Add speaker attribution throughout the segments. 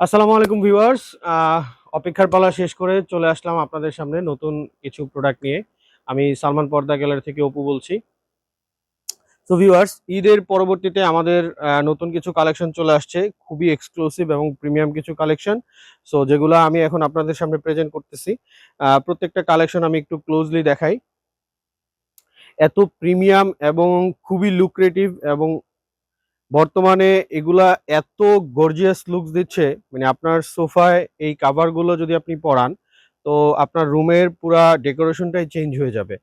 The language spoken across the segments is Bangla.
Speaker 1: আসসালামু আলাইকুম ভিউয়ার্স। অপেক্ষার পালা শেষ করে চলে আসলাম আপনাদের সামনে নতুন কিছু প্রোডাক্ট নিয়ে। আমি সালমান পর্দা গ্যালারি থেকে অপু বলছি। তো ভিউয়ার্স ঈদের পরবর্তীতে আমাদের নতুন কিছু কালেকশন চলে আসছে। খুবই এক্সক্লুসিভ এবং প্রিমিয়াম কিছু কালেকশন সো যেগুলো আমি এখন আপনাদের সামনে প্রেজেন্ট করতেছি। প্রত্যেকটা কালেকশন আমি একটু ক্লোজলি দেখাই। এত প্রিমিয়াম এবং খুবই লুক্রেটিভ এবং বর্তমানে এগুলা এত গর্জিয়াস লুকস দিচ্ছে মানে আপনার সোফায় এই কাভারগুলো যদি আপনি পরান, তো আপনার রুমের পুরা ডেকোরেশনটাই চেঞ্জ হয়ে যাবে।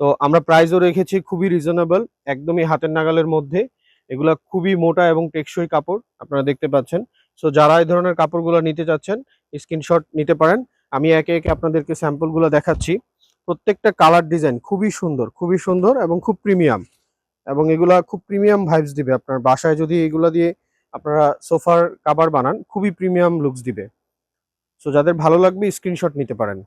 Speaker 1: তো আমরা প্রাইসও রেখেছি খুবই রিজনেবল একদমই হাতের নাগালের মধ্যে। এগুলা খুবই মোটা এবং টেকসই কাপড়, আপনারা দেখতে পাচ্ছেন। সো যারা এই ধরনের কাপড়গুলো নিতে চাচ্ছেন স্ক্রিনশট নিতে পারেন। আমি একে একে আপনাদেরকে স্যাম্পলগুলো দেখাচ্ছি। প্রত্যেকটা কালার ডিজাইন খুবই সুন্দর খুবই সুন্দর এবং খুব প্রিমিয়াম এবং এগুলা খুব প্রিমিয়াম ভাইবস দিবে। আপনার বাসায় যদি এগুলা দিয়ে আপনারা সোফার কাভার বানান, খুবই প্রিমিয়াম লুকস দিবে। সো যাদের ভালো লাগবে স্ক্রিনশট নিতে পারেন।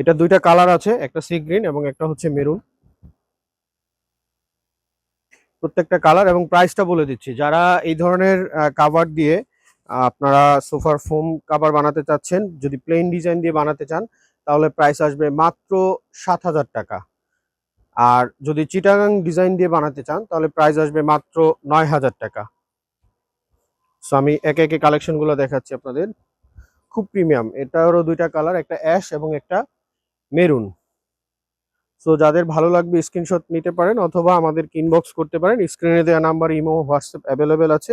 Speaker 1: এটা দুইটা কালার আছে, একটা সি গ্রিন এবং একটা হচ্ছে মেরুন প্রত্যেকটা কালার এবং প্রাইসটা বলে দিচ্ছি। যারা এই ধরনের কাভার দিয়ে আপনারা সোফার ফোম কাভার বানাতে চাচ্ছেন, যদি প্লেন ডিজাইন দিয়ে বানাতে চান তাহলে প্রাইস আসবে মাত্র সাত হাজার টাকা। আর যদি চিটাগাং ডিজাইন দিয়ে বানাতে চান, তাহলে প্রাইস আসবে মাত্র নয় হাজার টাকা। সো আমি একে একে কালেকশনগুলো দেখাচ্ছি আপনাদের। খুব প্রিমিয়াম এটারও দুইটা কালার একটা অ্যাশ এবং একটা মেরুন সো যাদের ভালো লাগবে স্ক্রিনশট নিতে পারেন অথবা আমাদেরকে ইনবক্স করতে পারেন স্ক্রিনে দেওয়া নাম্বার ইমো হোয়াটসঅ্যাপ অ্যাভেলেবেল আছে।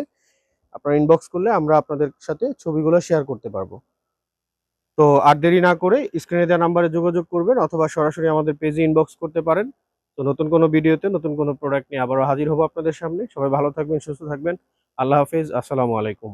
Speaker 1: আপনারা ইনবক্স করলে আমরা আপনাদের সাথে ছবিগুলো শেয়ার করতে পারব। তো আর দেরি না করে স্ক্রিনে দেওয়া নাম্বারে যোগাযোগ করবেন অথবা সরাসরি আমাদের পেজে ইনবক্স করতে পারেন। তো নতুন কোনো ভিডিওতে নতুন কোনো প্রোডাক্ট নিয়ে আবারও হাজির হব আপনাদের সামনে। সবাই ভালো থাকবেন, সুস্থ থাকবেন। আল্লাহ হাফিজ, আসসালামু আলাইকুম।